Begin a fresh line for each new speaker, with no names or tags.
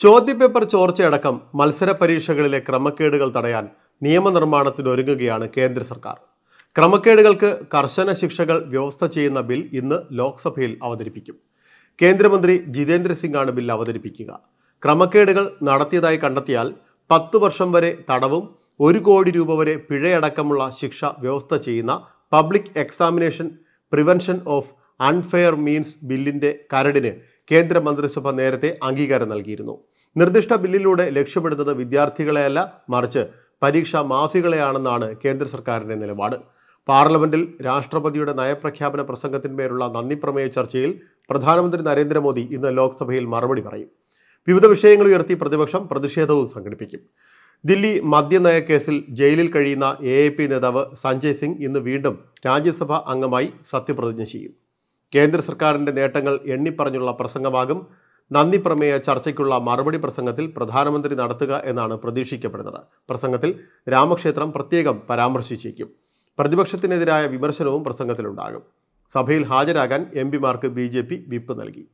ചോദ്യപേപ്പർ ചോർച്ചയടക്കം മത്സര പരീക്ഷകളിലെ ക്രമക്കേടുകൾ തടയാൻ നിയമനിർമ്മാണത്തിന് ഒരുങ്ങുകയാണ് കേന്ദ്ര സർക്കാർ. ക്രമക്കേടുകൾക്ക് കർശന ശിക്ഷകൾ വ്യവസ്ഥ ചെയ്യുന്ന ബിൽ ഇന്ന് ലോക്സഭയിൽ അവതരിപ്പിക്കും. കേന്ദ്രമന്ത്രി ജിതേന്ദ്ര സിംഗ് ആണ് ബിൽ അവതരിപ്പിക്കുക. ക്രമക്കേടുകൾ നടത്തിയതായി കണ്ടെത്തിയാൽ പത്തു വർഷം വരെ തടവും ഒരു കോടി രൂപ വരെ പിഴയടക്കമുള്ള ശിക്ഷ വ്യവസ്ഥ ചെയ്യുന്ന public examination prevention of unfair means ബില്ലിന്റെ കരടിന് കേന്ദ്ര മന്ത്രിസഭ നേരത്തെ അംഗീകാരം നൽകിയിരുന്നു. നിർദ്ദിഷ്ട ബില്ലിലൂടെ ലക്ഷ്യമിടുന്നത് വിദ്യാർത്ഥികളെയല്ല മറിച്ച് പരീക്ഷാ മാഫികളെയാണെന്നാണ് കേന്ദ്ര സർക്കാരിന്റെ നിലപാട്. പാർലമെന്റിൽ രാഷ്ട്രപതിയുടെ നയപ്രഖ്യാപന പ്രസംഗത്തിന്മേലുള്ള നന്ദി പ്രമേയ ചർച്ചയിൽ പ്രധാനമന്ത്രി നരേന്ദ്രമോദി ഇന്ന് ലോക്സഭയിൽ മറുപടി പറയും. വിവിധ വിഷയങ്ങൾ ഉയർത്തി പ്രതിപക്ഷം പ്രതിഷേധവും സംഘടിപ്പിക്കും. ദില്ലി മദ്യനയ കേസിൽ ജയിലിൽ കഴിയുന്ന എ നേതാവ് സഞ്ജയ് സിംഗ് ഇന്ന് വീണ്ടും രാജ്യസഭാ അംഗമായി സത്യപ്രതിജ്ഞ ചെയ്യും. കേന്ദ്ര സർക്കാരിന്റെ നേട്ടങ്ങൾ എണ്ണിപ്പറഞ്ഞുള്ള പ്രസംഗമാകും. നന്ദി പ്രമേയ ചർച്ചയ്ക്കുള്ള മറുപടി പ്രസംഗത്തിൽ പ്രധാനമന്ത്രി നടത്തുക എന്നാണ് പ്രതീക്ഷിക്കപ്പെടുന്നത്. പ്രസംഗത്തിൽ രാമക്ഷേത്രം പ്രത്യേകം പരാമർശിച്ചേക്കും. പ്രതിപക്ഷത്തിനെതിരായ വിമർശനവും പ്രസംഗത്തിലുണ്ടാകും. സഭയിൽ ഹാജരാകാൻ എം പിമാർക്ക് ബി ജെ പി വിപ്പ് നൽകി.